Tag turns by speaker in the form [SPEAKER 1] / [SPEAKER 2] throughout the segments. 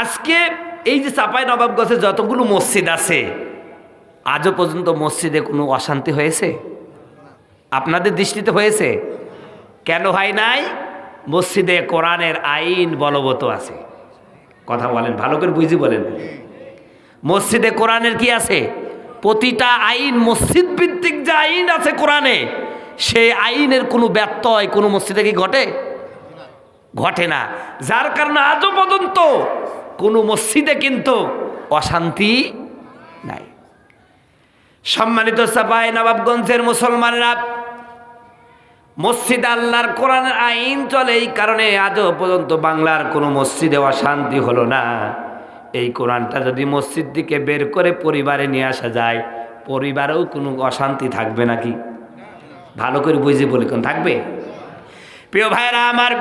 [SPEAKER 1] আজকে এই যে চাপাই নবাবগঞ্জে যতগুলো মসজিদ আছে, আজও পর্যন্ত মসজিদে কোনো অশান্তি হয়েছে? আপনাদের দৃষ্টিতে হয়েছে? কেন হয় নাই? মসজিদে কোরআনের আইন বলবৎ আছে। কথা বলেন, ভালো করে বুঝি বলেন। মসজিদে কোরআনের কি আছে? প্রতিটা আইন মসজিদ ভিত্তিক যে আইন আছে কোরআনে, সেই আইনের কোনো ব্যত্যয় কোনো মসজিদে কি ঘটে? ঘটে না। যার কারণে আজও পর্যন্ত কোনো মসজিদে কিন্তু অশান্তি নাই। সম্মানিত সাপাই নবাবগঞ্জের মুসলমানরা, মসজিদ আল্লাহর কোরআনের আইন চলে এই কারণে আজও পর্যন্ত বাংলার কোনো মসজিদে অশান্তি হলো না। এই কোরআনটা যদি মসজিদ দিকে বের করে পরিবারে নিয়ে আসা যায়, পরিবারেও কোনো অশান্তি থাকবে নাকি? ভালো করে বুঝে বলি কোন থাকবে? প্রিয় ভাইরা আমার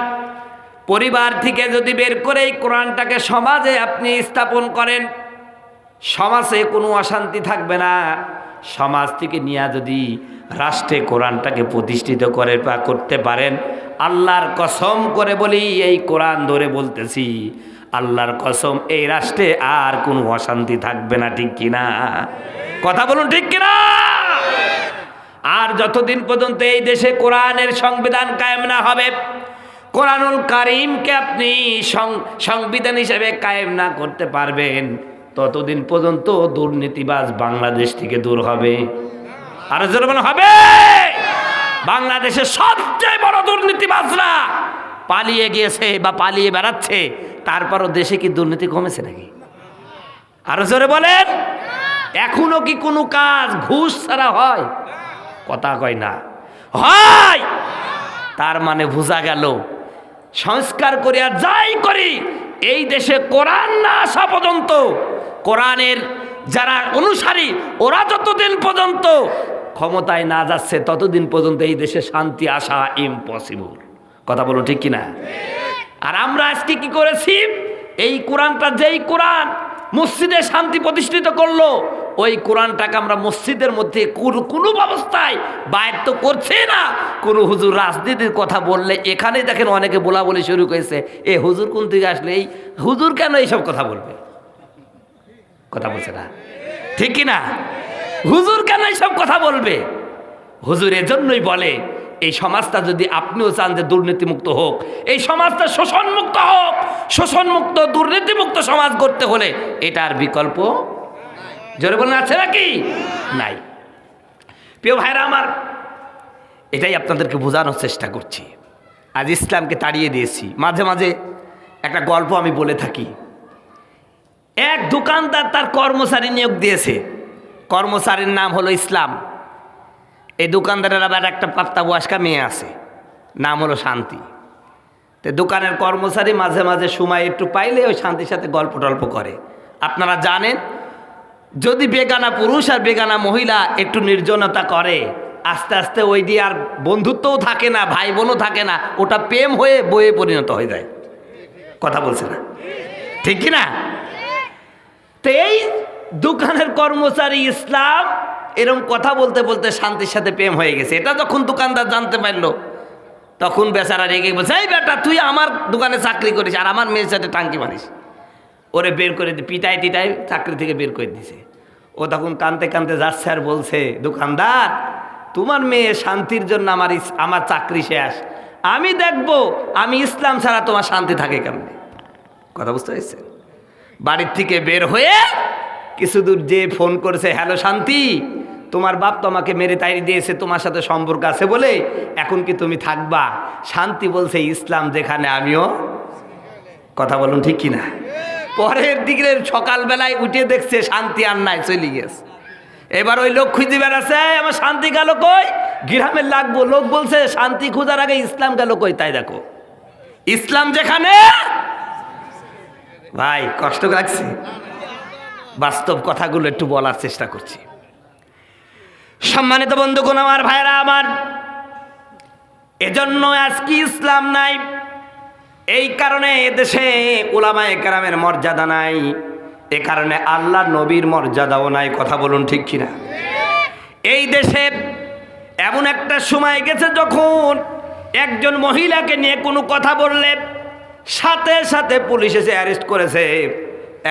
[SPEAKER 1] পরিবার থেকে যদি বের করে এই কোরআনটাকে সমাজে আপনি স্থাপন করেন, সমাজে কোনো অশান্তি থাকবে না। সমাজ থেকে নিয়ে যদি রাষ্ট্রে কোরআনটাকে প্রতিষ্ঠিত করে বা করতে পারেন, আল্লাহর কসম করে বলি এই কোরআন ধরে বলতেছি, আল্লাহর কসম এই রাষ্ট্রে আর কোনো অশান্তি থাকবে না, ঠিক কিনা কথা বলুন ঠিক কিনা আর যতদিন পর্যন্ত এই দেশে কোরআনের সংবিধান কায়েম না হবে কোরআনুল কারিমকে আপনি সংবিধান হিসেবে কায়েম না করতে পারবেন, ততদিন পর্যন্ত দুর্নীতিবাজ বাংলাদেশ থেকে দূর হবে। আর বলো হবে! বাংলাদেশের সবচেয়ে বড় দুর্নীতিবাজরা পালিয়ে গিয়েছে বা পালিয়ে বেড়াচ্ছে, তারপরও দেশে কি দুর্নীতি কমেছে নাকি? আরও জোরে বলেন! এখনও কি কোনো কাজ ঘুষ ছাড়া হয়? কথা কয় না। হয়! তার মানে বোঝা গেল সংস্কার করি আর যাই করি, এই দেশে কোরআন না আসা পর্যন্ত, কোরআনের যারা অনুসারী, ওরা যতদিন পর্যন্ত ক্ষমতায় না যাচ্ছে, ততদিন পর্যন্ত এই দেশে শান্তি আসা ইম্পসিবল কথা বলো ঠিক কিনা? আর আমরা আজকে কি করেছি? এই কোরআনটা যেই কোরআন মসজিদে শান্তি প্রতিষ্ঠিত করল ওই কোরআনটাকে আমরা মসজিদের মধ্যে কোনো ব্যবস্থায় বাইর তো করছে না। কোনো হুজুর রাজনীতির কথা বললে, এখানেই দেখেন অনেকে বলা বলে শুরু করেছে। এ হুজুর কোন থেকে আসলে এই হুজুর কেন এইসব কথা বলবে? কথা বলছে না। ঠিক না হুজুর কেন এইসব কথা বলবে? হুজুর এজন্যই বলে, এই সমাজটা যদি আপনিও চান যে দুর্নীতিমুক্ত হোক, এই সমাজটা শোষণমুক্ত হোক, শোষণমুক্ত, দুর্নীতিমুক্ত সমাজ করতে হলে এটার বিকল্প জোরে বলেন, আছে নাকি? নাই। প্রিয় ভাইরা আমার, এটাই আপনাদেরকে বোঝানোর চেষ্টা করছি। আজ ইসলামকে তাড়িয়ে দিয়েছি। মাঝে মাঝে একটা গল্প আমি বলে থাকি। এক দোকানদার তার কর্মচারী নিয়োগ দিয়েছে। কর্মচারীর নাম হলো ইসলাম। এই দোকানদারের আবার একটা পাত্তা বয়স্কা মেয়ে আছে। নাম হলো শান্তি। তো দোকানের কর্মচারী মাঝে মাঝে সময় একটু পাইলে ওই শান্তির সাথে গল্প টল্প করে। আপনারা জানেন যদি বেগানা পুরুষ আর বেগানা মহিলা একটু নির্জনতা করে, আস্তে আস্তে ওই দিয়ে আর বন্ধুত্বও থাকে না ভাই বোনও থাকে না, ওটা প্রেম হয়ে বইয়ে পরিণত হয়ে যায়। কথা বলছে না? ঠিক কি না? তো এই দোকানের কর্মচারী ইসলাম এরকম কথা বলতে বলতে শান্তির সাথে প্রেম হয়ে গেছে। এটা যখন দোকানদার জানতে পারল, তখন বেচারা রেগে বলছে, এই বেটা, তুই আমার দোকানে চাকরি করিস আর আমার মেয়ের সাথে টাঙ্কি মারিস। ওরে বের করে দি পিটাই টিটাই চাকরি থেকে বের করে দিছে। ও তখন কানতে কানতে যাচ্ছে আর বলছে, দোকানদার, তোমার মেয়ে শান্তির জন্য আমার আমার চাকরি শেষ। আমি দেখব, আমি ইসলাম ছাড়া তোমার শান্তি থাকে কেমনে? কথা বুঝতে পেরেছে? বাড়ির থেকে বের হয়ে কিছু দূর যে ফোন করেছে, হ্যালো শান্তি, তোমার বাপ তোমাকে মেরে তাইরি দিয়েছে, তোমার সাথে সম্পর্ক আছে বলে এখন কি তুমি থাকবা? শান্তি বলছে, ইসলাম যেখানে আমিও কথা বলুন ঠিক কিনা? পরের দিকে সকালবেলায় উঠে দেখছে শান্তি আর নাই, চলে গেছে। এবার ওই লোক খুঁজে বেড়াচ্ছে আমার শান্তি গেল কই? গ্রামের লাগবো। লোক বলছে, শান্তি খোঁজার আগে ইসলাম গেল কই? তাই দেখো। ইসলাম যেখানে? ভাই, কষ্ট লাগছে। বাস্তব কথাগুলো একটু বলার চেষ্টা করছি। সম্মানিত বন্ধুগণ, আমার ভাইরা আমার এজন্য আজকে ইসলাম নাই। এই কারণে এদেশে ওলামায়ে কেরামের মর্যাদা নাই। এ কারণে আল্লাহ নবীর মর্যাদাও নাই, কথা বলুন ঠিক কিনা? এই দেশে এমন একটা সময় গেছে যখন একজন মহিলাকে নিয়ে কোনো কথা বললে সাথে সাথে পুলিশ এসে অ্যারেস্ট করেছে।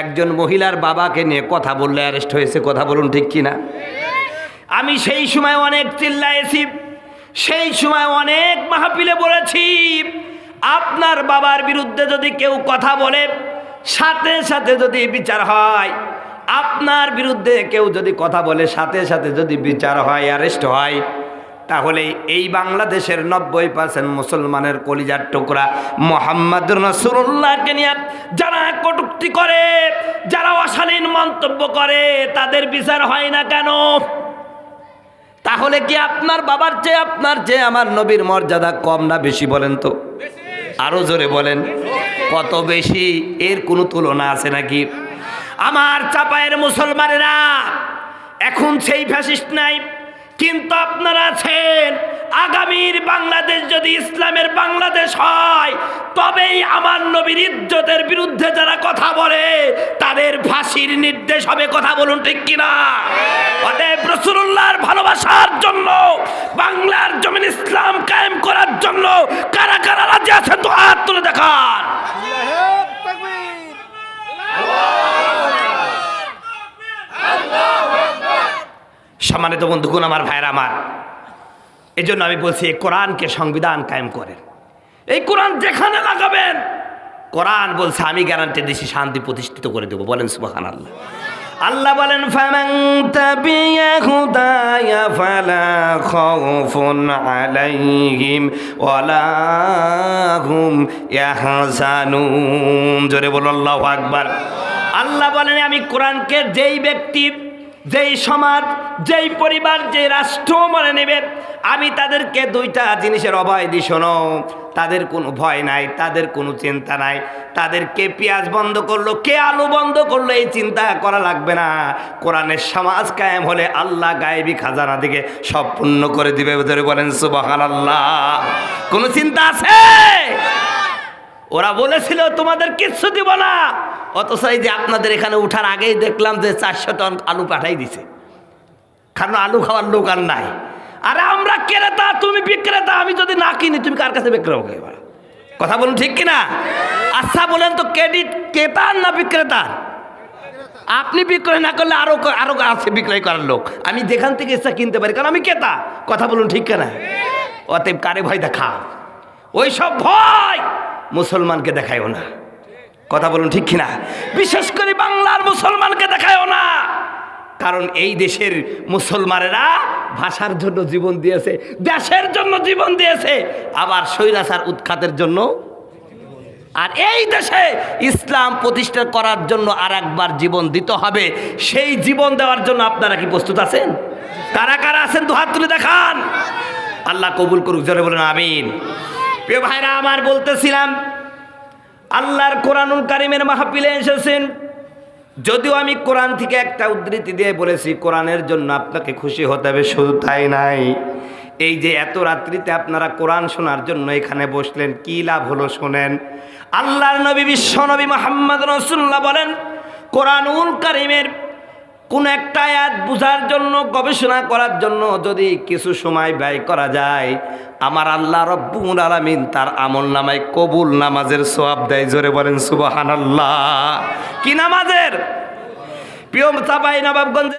[SPEAKER 1] একজন মহিলার বাবাকে নিয়ে কথা বললে অ্যারেস্ট হয়েছে, কথা বলুন ঠিক কিনা? আমি সেই সময় অনেক চিল্লাইছি, সেই সময় অনেক মাহফিলে বলেছি আপনার বাবার বিরুদ্ধে যদি কেউ কথা বলে, সাথে সাথে যদি বিচার হয়, আপনার বিরুদ্ধে কেউ যদি কথা বলে, সাথে সাথে যদি বিচার হয় অ্যারেস্ট হয়, তাহলে এই বাংলাদেশের নব্বই পার্সেন্ট মুসলমানের কলিজার টুকরা মোহাম্মদ রসুল্লাহকে নিয়ে যারা কটুক্তি করে, যারা অশালীন মন্তব্য করে, তাদের বিচার হয় না কেন? তাহলে কি আপনার বাবার চেয়ে, আপনার চেয়ে আমার নবীর মর্যাদা কম না বেশি বলেন তো? আরও জোরে বলেন, কত বেশি এর কোনো তুলনা আছে নাকি? আমার চাপায়ের মুসলমানেরা এখন সেই ফ্যাসিস্ট নাই, কিন্তু আপনারা আছেন, আগামীর বাংলাদেশ যদি ইসলামের বাংলাদেশ হয়, তবেই আমার নবীর ইজ্জতের বিরুদ্ধে যারা কথা বলে, তাদের ফাঁসির নির্দেশ হবে, কথা বলুন ঠিক কিনা? রসুল্লাহর ভালোবাসার জন্য, বাংলার জমিন ইসলাম কায়েম করার জন্য কারা কারা রাজি আছেন তো হাত তুলে দেখান। সম্মানিত বন্ধুগুণ, আমার ভাইয়ের, আমার। এই জন্য আমি বলছি, এই কোরআনকে সংবিধান কায়েম করেন। এই কোরআন যেখানে লাগাবেন, কোরআন বলছে, আমি গ্যারান্টি দিছি, শান্তি প্রতিষ্ঠিত করে দেবো। বলেন সুবাহান আল্লাহ আল্লাহ বলেন ফালা আলাইহিম হুম জোরে বলো আকবার। আল্লাহ বলেন আমি কোরআনকে যেই ব্যক্তি যেই সমাজ, যেই পরিবার যে রাষ্ট্র মনে নেবে, আমি তাদেরকে দুইটা জিনিসের অভয় দিই, শোনো। তাদের কোনো ভয় নাই, তাদের কোনো চিন্তা নাই। তাদেরকে পেঁয়াজ বন্ধ করল, কে আলু বন্ধ করল, এই চিন্তা করা লাগবে না। কোরআনের সমাজ কায়েম হলে আল্লাহ গায়েবী খাজানা দিকে সব পূর্ণ করে দিবে ধরে বলেন সুবাহান আল্লাহ কোনো চিন্তা আছে? ওরা বলেছিল, তোমাদের কিচ্ছু দিব না। অথচ এই যে আপনাদের এখানে উঠার আগেই দেখলাম যে চারশো টন আলু পাঠাই দিছে। কারণ আলু খাওয়ার লোক আর নাই। আরে আমরা ক্রেতা, তুমি বিক্রেতা, আমি যদি না কিনি, তুমি কার কাছে বিক্রয় এবার? কথা বলুন ঠিক কিনা? আচ্ছা বলেন তো, ক্রেডিট ক্রেতার না বিক্রেতার আপনি বিক্রয় না করলে আরও আরও আছে বিক্রয় করার লোক। আমি যেখান থেকে ইচ্ছা কিনতে পারি, কারণ আমি ক্রেতা। কথা বলুন ঠিক কিনা? অতএব কারে ভয় দেখা ওই সব ভয় মুসলমানকে দেখায়ও না। কথা বলুন ঠিক কিনা? বিশেষ করে বাংলার মুসলমানকে দেখায়ও না। কারণ এই দেশের মুসলমানেরা ভাষার জন্য জীবন দিয়েছে, দেশের জন্য জীবন দিয়েছে, আবার স্বৈরাচার উৎখাতের জন্য। আর এই দেশে ইসলাম প্রতিষ্ঠা করার জন্য আর একবার জীবন দিতে হবে, সেই জীবন দেওয়ার জন্য আপনারা কি প্রস্তুত আছেন? কারা কারা আছেন? দু হাত তুলে দেখান। আল্লাহ কবুল করুক, জোরে বলেন, আমিন। প্রিয় ভাইরা, আমার বলতেছিলাম আল্লাহর কোরআনুল কারিমের মাহফিলে এসেছেন। যদিও আমি কোরআন থেকে একটা উদ্ধৃতি দিয়ে বলেছি, কোরআনের জন্য আপনাকে খুশি হতে হবে, শুধু তাই নাই। এই যে এত রাত্রিতে আপনারা কোরআন শোনার জন্য এখানে বসলেন, কি লাভ হলো শোনেন? আল্লাহর নবী, বিশ্ব নবী মোহাম্মদ রসুল্লাহ বলেন, কোরআনুল কারিমের কোন একটা আয়াত বুঝার জন্য, গবেষণা করার জন্য যদি কিছু সময় ব্যয় করা যায়, আমার আল্লাহ রব্বুল আলামিন তার আমল নামায় কবুল নামাজের সোয়াব দেয়। জোরে বলেন সুবাহান আল্লাহ কি নামাজের? প্রিয় চাপাই নবাবগঞ্জ